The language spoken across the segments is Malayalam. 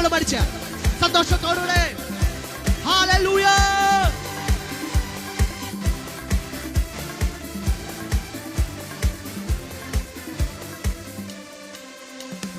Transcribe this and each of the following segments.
കരങ്ങളും അടിച്ച് സന്തോഷത്തോടെ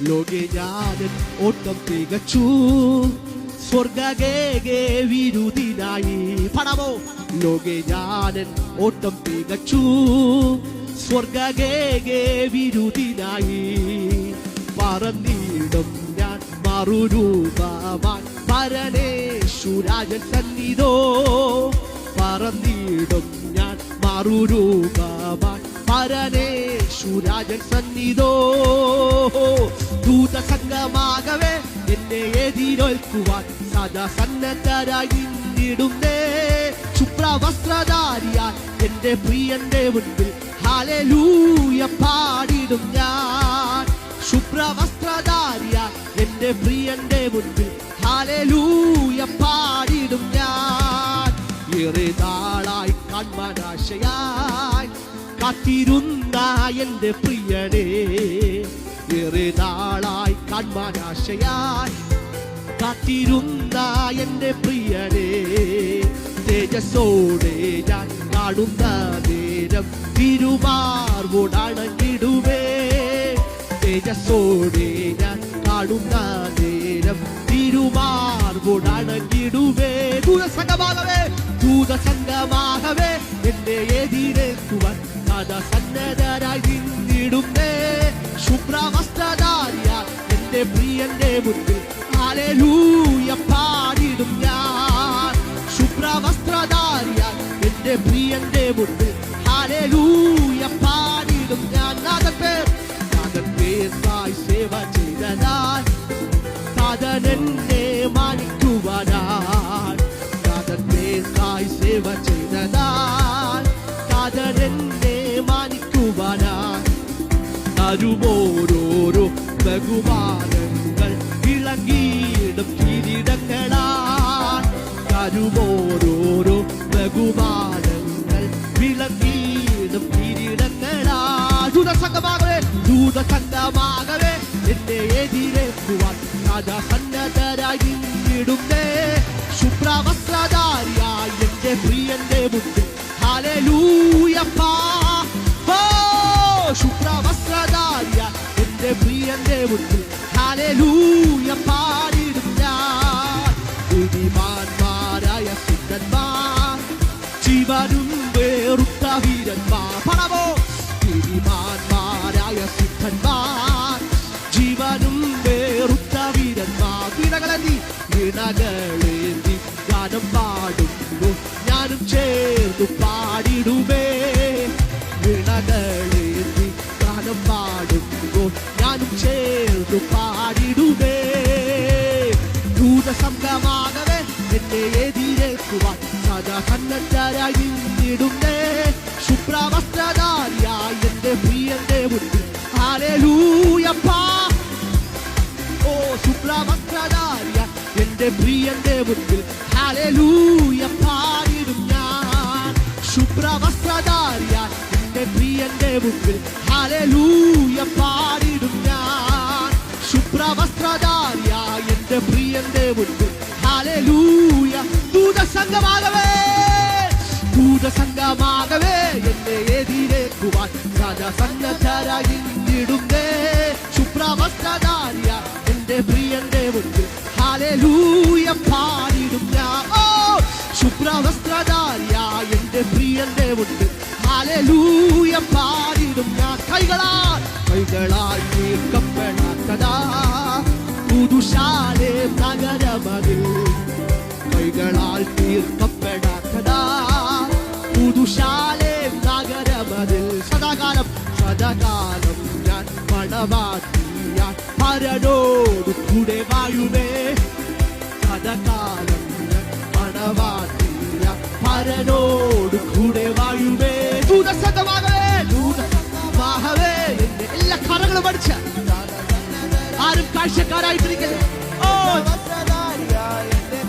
ലോകെ ഞാനൻ ഓട്ടം തികച്ചു. സ്വർഗകേകെ വിരുദിനായി. പണമോ? ലോകെ ഞാനൻ ഓട്ടം തികച്ചു. സ്വർഗകേകെ വിരുദിനായി. പറന്നിടും മറുരൂപമാൻ പരമേശുരാജൻ സന്നിധോ പറന്നിടും ഞാൻ മറുരൂപമാൻ പരമേശുരാജൻ സന്നിധോ ദൂതസംഗമാകവേ എന്നെ എതിരേൽക്കുവാൻ സദാ സന്നദ്ധരായി നിന്നിടുന്നേ എന്റെ പ്രിയന്റെ മുൻപിൽ ഹാലലൂയ പാടിടും ഞാൻ. ശുഭ്രവസ്ത്രധാരിയാൽ എന്റെ പ്രിയന്റെ മുൻപിൽ ഹാലലൂയ പാടിടും ഞാൻ. ഏറെ നാളായി കൺമനാശയായി കാത്തിരുന്ന എന്റെ പ്രിയനേ. ഏറെ നാളായി കൺമനാശയായി കാത്തിരുന്ന എന്റെ പ്രിയനേ. തേജസ്സോടെ ഞാൻ കാണുന്ന നേരം തിരുമാർവോടണഞ്ഞിടുവേ തേജസ്സോടെ ഞാൻ കാണുന്ന നേരം തിരുമാർവോടണഞ്ഞിടുവേ ദൂതസംഗമാകവേ ദൂതസംഗമാകവേ എന്നെ എതിരേക്കുവാൻ കഥ സന്നദ്ധരായി നിന്നിടുന്നേ. ശുഭ്രവസ്ത്രധാരിയ എന്റെ പ്രിയന്റെ മുൻപിൽ ആലൂയ പാടിടും ഞാൻ. ശുഭ്രവസ്ത്രധാരിയ എന്റെ പ്രിയന്റെ മുൻപിൽ ആലൂയ പാടിടും ഞാൻ. சேர்ந்தாய் சேவா செய்ததாய் காதனென்றே மாணிக்குவானாய். காதன் சேர்ந்தாய் சேவா செய்ததாய் காதனென்றே மாணிக்குவானாய். அருவோரோரோ பகுமானங்கள் இளங்கியிடும் கிரீடங்களாய் கருவோரோரோ பகுமானங்கள் விளங்கியிடும் கிரீ ദൂതസംഗമാകവേ എന്റെ എതിരേക്കുവാൻ കഥ സന്നദ്ധരായി ഇടുന്നേ ശുഭ്രവസ്ത്രധാരിയായി എന്റെ പ്രിയന്റെ മുട്ടിൽ ഹാലൂയപ്പാ ശുഭ്രവസ്ത്രധാരിയ എന്റെ പ്രിയന്റെ മുട്ടിൽ ഹാലലൂയ പാടിടും ഞാൻ ബുദ്ധിമാന്മാരായ ജീവനും വേറുത്ത വീരന്മാർ. ചേർന്നു പാടിടുമേ വീണകളേന്തി ഗാനം പാടുമ്പോൾ ഞാനും ചേർന്നു പാടിടുമേ ദൂതസംഘമാകവേ എന്നെ എതിരേക്കുവാൻ സദാ സന്നദ്ധരായി നിന്നിടുന്നേ. ശുഭ്രവസ്ത്രധാരിയായി എന്റെ പ്രിയന്റെ മുന്നിൽ. ഹാലലൂയപ്പാ ഓ ശുഭ്രവസ്ത്രധാരിയ എന്റെ പ്രിയന്റെ മുന്നിൽ. ഹാലലൂയ പാടിടും ഞാൻ ശുഭ്രവസ്ത്രധാരിയ എന്റെ പ്രിയന്റെ മുൻപിൽ ഹാലലൂയ പാടിടും ഞാൻ. ശുഭ്രവസ്ത്രധാരിയ എന്റെ പ്രിയന്റെ മുൻപിൽ ഹാലലൂയ ദൂതസംഗമാകവേ ദൂതസംഗമാകവേ എന്നെ എതിരേക്കുവാൻ സദസന്നദ്ധരായി നിന്നിടുന്നേ ശുഭ്രവസ്ത്രധാരിയ എന്റെ പ്രിയന്റെ മുൻപിൽ ഹാലലൂയ പാടിടും എന്റെ പ്രിയന്റെ മുൻപിൽ ഹാലലൂയ പാടിടും ഞാൻ കൈകളാൽ. കൈകളാൽ നീക്കപ്പെടാത്തതാ. പുതുശാലെ നഗരമതിൽ. കൈകളാൽ തീർക്കപ്പെടാത്തതാ. പുതുശാലെ നഗരമതിൽ. സദാകാലം സദാകാലം ഞാൻ മണവാട്ടിയാൻ പരനോട് കൂടെ വായുവേ സദാകാലം പരനോട് കൂടെ ദൂതസംഗമാകവേ ദൂതസംഗമാകവേ എന്റെ എല്ലാ കറകളും പഠിച്ച. ആരും കാഴ്ചക്കാരായിട്ടിരിക്കല്ലേ ഓ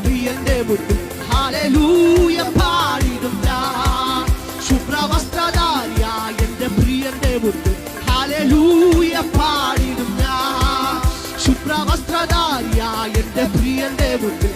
പ്രിയന്റെ മുന്നിൽ. ഹാലൂയ പാടിടും ഞാൻ ശുഭ്രവസ്ത്രധാരിയ എന്റെ പ്രിയന്റെ മുന്നിൽ. ഹാലൂയ പാടിടും ഞാൻ ശുഭ്രവസ്ത്രധാരിയ എന്റെ പ്രിയന്റെ മുന്നിൽ.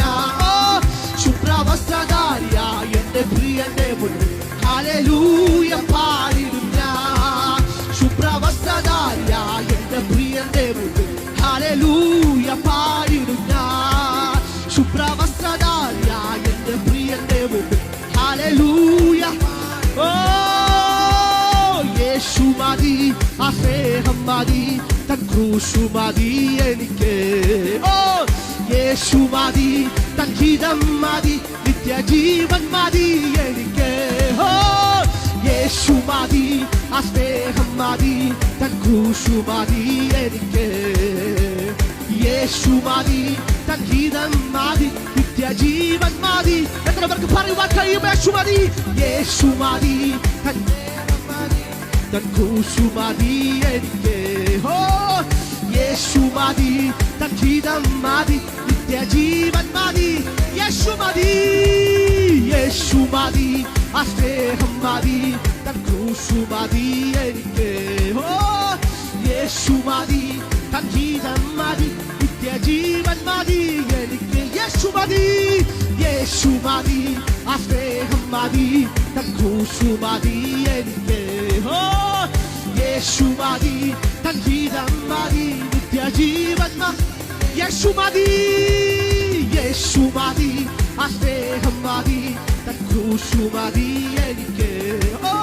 എന്റെ പ്രിയന്റെ മുന്നിൽ. പാടിടും ഞാൻ ശുഭ്രവസ്ത്രധാരിയായ എന്റെ പ്രിയന്റെ മുന്നിൽ. ഹല്ലേലൂയ പാടിടും ഞാൻ ശുഭ്രവസ്ത്രധാരിയായ എന്റെ പ്രിയന്റെ മുന്നിൽ. ഹല്ലേലൂയ. ഓ യേശു മതി ആ സ്നേഹം മതി തൻ ക്രൂശു എനിക്ക്. ഓ യേശു മതി തൻ ഹിതം മതി നിത്യജീവൻ മതി എനിക്ക്. ഓ യേശു മതി ആ സ്നേഹം മതി തൻ ക്രൂശു മതി എനിക്ക്. യേശു മതി തൻ ഹിതം മതി നിത്യജീവൻ മതി. എത്ര പേർക്ക് പറയുവാൻ കഴിയും? യേശു മതി. യേശു മതി തൻ തൻ ക്രൂശു മതി എനിക്ക്. ഹോ യേശു മതി തൻ ഹിതം മതി നിത്യജീവൻ മതി. യേശു മതി യേശു മതി ആ സ്നേഹം മതി ക്രൂശു മതി എനിക്ക്. ഹോ യേശു മതി തൻ ഹിതം മതി നിത്യജീവൻ മതി എനിക്ക്. യേശു മതി യേശു മതി ആ സ്നേഹം മതി ക്രൂശു മതി എനിക്ക്. ഓ യേശു മതി തൻ മതി. നിത്യജീവൻ യേശു മതി യേശു മതി ആ സ്നേഹം മതി ക്രൂശു മതി എനിക്ക്. ഓ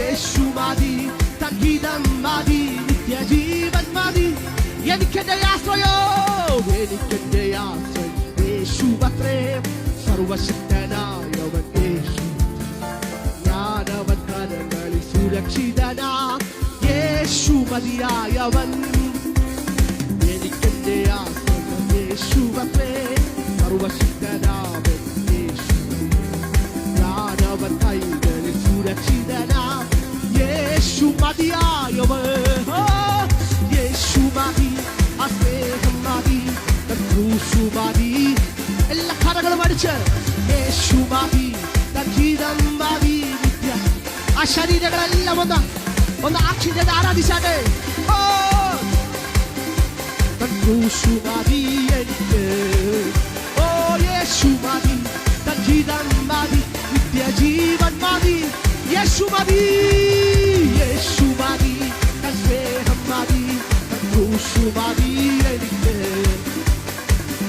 യേശു മതി തൻ ഹിതം മതി നിത്യജീവൻ മതി. എനിക്കെന്റെ ആശ്രയോ എനിക്കെന്റെ ആശ്രയം. യേശു അത്രേ സർവശക്തനായവൻ യേശു. ഞാനവൻ കരങ്ങളിൽ സുരക്ഷിതനാ. യേശു മതിയായവൻ എനിക്കെന്റെ ആശ്രയം യേശു അത്രേ സർവശക്തനാവൻ യേശു ഞാനവൻ കൈകളിൽ സുരക്ഷിതനാ യേശു മതിയായവൻ ഓ, യേശു മതി ആ സ്നേഹം മതി ക്രൂശു മതി എല്ലാ കരകളും അടിച്ച് യേശു മതി ഗീതം മതി നിത്യ ആ ശരീരങ്ങളെല്ലാം ഒന്ന് ഒന്ന് ആക്ഷി ആരാധിച്ചാട്ടെ? ഓ! ക്രൂശു മതി എനിക്ക് ഓ യേശു മതി തൻ ഗീതം മതി നിത്യജീവൻ മതി യേശു മതി യേശു മതി തൻ സ്നേഹം മതി തൻ ക്രൂശു മതി എനിക്ക്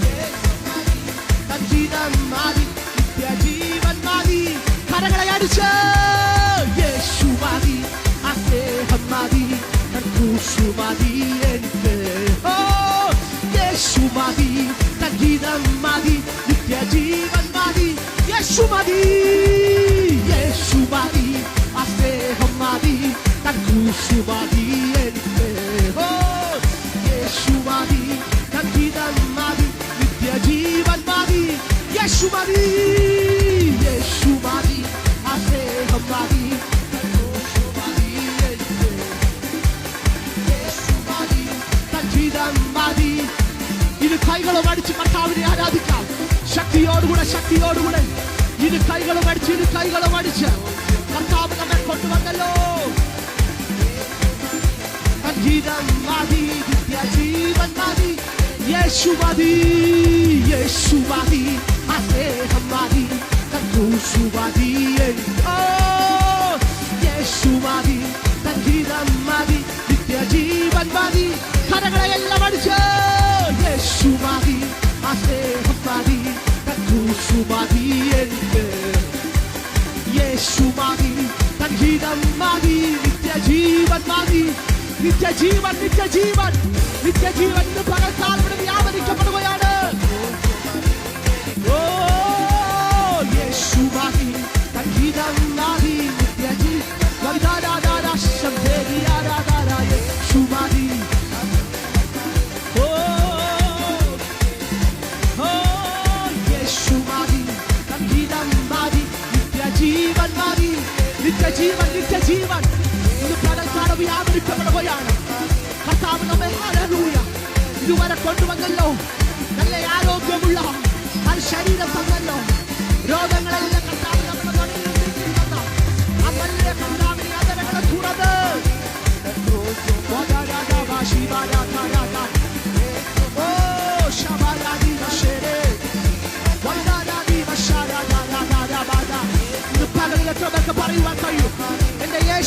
യേശു തൻ ഗീതം മതി നിത്യജീവൻ കരകളെ അടിച്ച് യേശു മതി യേശു മതി ആ സ്നേഹം മതി ക്രൂശു മതി എനിക്ക് യേശു മതി ഗീതം മതി നിത്യജീവൻ മതി യേശു മതി യേശു മതി ആ സ്നേഹം മതി മതി ഇരു കൈകളും അടിച്ച് കർത്താവിനെ ആരാധിക്കാം ശക്തിയോടുകൂടെ ശക്തിയോടുകൂടെ ഇരു കൈകളും അടിച്ച് ഇരു കൈകളും അടിച്ച്. കർത്താവ് നമ്മെ കൊണ്ടുവന്നല്ലോ. ഗീതം മതി ജീവൻ മതി. യേശു മതി യേശു മതി. സ്നേഹം മതി ക്രൂശു മതി. യേശു മതി ഗീതം മതി നിത്യജീവൻ മതി. കരകളെ എല്ലാം അടിച്ച് യേശു മതി. മതി ക്രൂശു മതി എനിക്ക് യേശു മതി സംഗീതം മതി നിത്യജീവൻ മതി നിത്യജീവൻ നിത്യജീവൻ നിത്യജീവൻ ഇന്ന് പകൽക്കാലം ഇവിടെ വ്യാപരിക്കപ്പെടുകയാണ് നിത്യജീവൻ നിത്യജീവൻ ഇന്ന് പകൽക്കാലം വ്യാപരിക്കപ്പെടുകയാണ് കർത്താവ് നമ്മെ ഹല്ലേലൂയ. ഇതുവരെ കൊണ്ടുവന്നല്ലോ. നല്ല ആരോഗ്യമുള്ള ആ ശരീരം തന്നല്ലോ രോഗങ്ങളെല്ലാം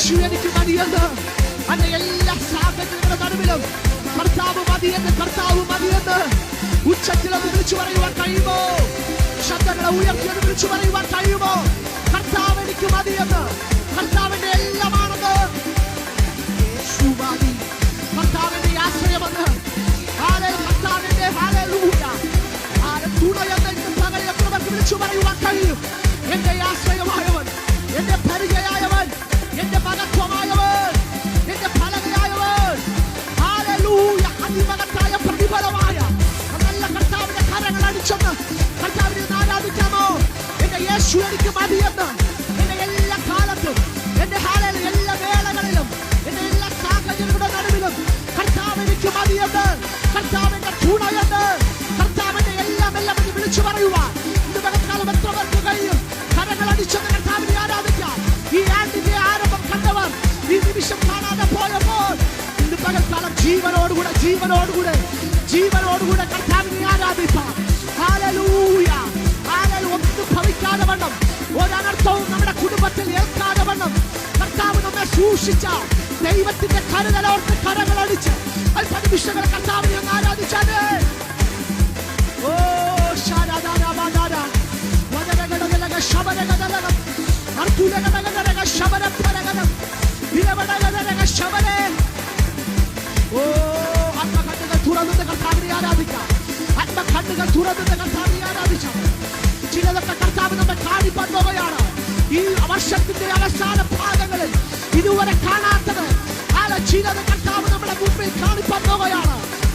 യേശു എനിക്ക് മതിയെന്ന് എന്റെ എല്ലാ സാഹചര്യങ്ങളുടെ നടുവിലും കർത്താവ് മതിയെന്ന് കർത്താവ് മതിയെന്ന് ഉച്ചത്തിലൊന്ന് വിളിച്ചു പറയുവാൻ കഴിയുമോ? ശബ്ദങ്ങളെ ഉയർത്തിയത് വിളിച്ചു പറയുവാൻ കഴിയുമോ? കർത്താവ് എനിക്ക് മതിയെന്ന് കർത്താവിന്റെ എല്ലാമാണെന്ന്. കർത്താവിന്റെ ആശ്രയമെന്ന് ആരെ? കർത്താവിന്റെ ഹാലൂയ ആരെ? തുണയെന്ന് പകൽ വിളിച്ചു പറയുവാൻ കഴിയും. എന്റെ ആശ്രയമായവൻ എന്റെ പരിചയായവൻ അടിച്ചെന്ന് കർത്താവിനെ ആരാധിക്കാമോ എന്റെ യേശു എനിക്ക് മതിയെന്ന് എന്റെ എല്ലാ കാലത്തും എന്റെ ഹാലയിൽ എല്ലാ വേളകളിലും എന്റെ എല്ലാ സാഹചര്യങ്ങളുടെ നടുവിലും കർത്താവ് എനിക്ക് മതിയെന്ന് കർത്താവിന്റെ തുണയെന്ന് കർത്താവിന്റെ എല്ലാം എല്ലാം എന്ന് വിളിച്ചു പറയുക ഇത് പകൽക്കാലം എത്ര പേർക്ക് കഴിയും? കരങ്ങൾ അടിച്ചെന്ന് കർത്താവിനെ ആരാധിക്കാം ഈ ആണ്ടിന്റെ ആരംഭം കണ്ടവർ ഈ നിമിഷം കാണാതെ പോയപ്പോൾ ഇന്ന് പകൽക്കാലം ജീവനോടുകൂടെ ജീവനോടുകൂടെ ജീവനോടുകൂടെ കർത്താവിനെ ആരാധിക്കാം ഹാലലൂയ ഹാലൽ ഒന്നും ഭവിക്കാതെ വണ്ണം ഒരനർത്ഥവും നമ്മുടെ കുടുംബത്തിൽ ഏൽക്കാതെ വണ്ണം കർത്താവ് നമ്മെ സൂക്ഷിച്ച ദൈവത്തിന്റെ കരുതലോർത്ത് കരങ്ങളടിച്ച് അല്പനിമിഷങ്ങൾ കർത്താവിനെ ഞാൻ ആരാധിച്ചാലേ ഓ ശാരാദാരാബാദാര. വദനഗടഗലഗ ശബരഗദലകം. അർത്തുലഗദഗദലഗ ശബരപ്പരഗദം. വിലവടഗദലഗ ശബരേ. ഓ ആത്മകണ്ണുകൾ തുറന്നിട്ട് കർത്താവിനെ ആരാധിക്കാം ആത്മകണ്ണുകൾ ആരാധിക്കാം ചിലതൊക്കെ കർത്താവ് നമ്മെ കാണിപ്പാൻ ഈ വർഷത്തിന്റെ അവസാന ഭാഗങ്ങളിൽ ഇതുവരെ കാണാത്തത് ആല ചിലത് കർത്താവ് നമ്മുടെ മുമ്പിൽ കാണിപ്പാൻ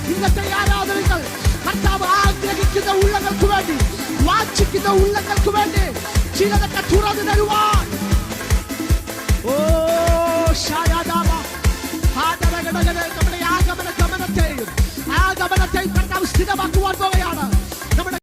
ഇന്നത്തെ ആരാധനകൾ കർത്താവ് ആഗ്രഹിക്കുന്ന ഉള്ളങ്ങൾക്ക് വേണ്ടി വാഞ്ചിക്കുന്ന ഉള്ളങ്ങൾക്ക് വേണ്ടി ചിലതൊക്കെ തുറന്നു തരുവാൻ. ഓ ശാരാദാമ ആദരഗടഗട നമ്മുടെ ആഗമന ഗമനത്തെയും ആഗമനത്തെയും കർത്താവ് സ്ഥിരമാക്കുവാൻ പോകുകയാണ്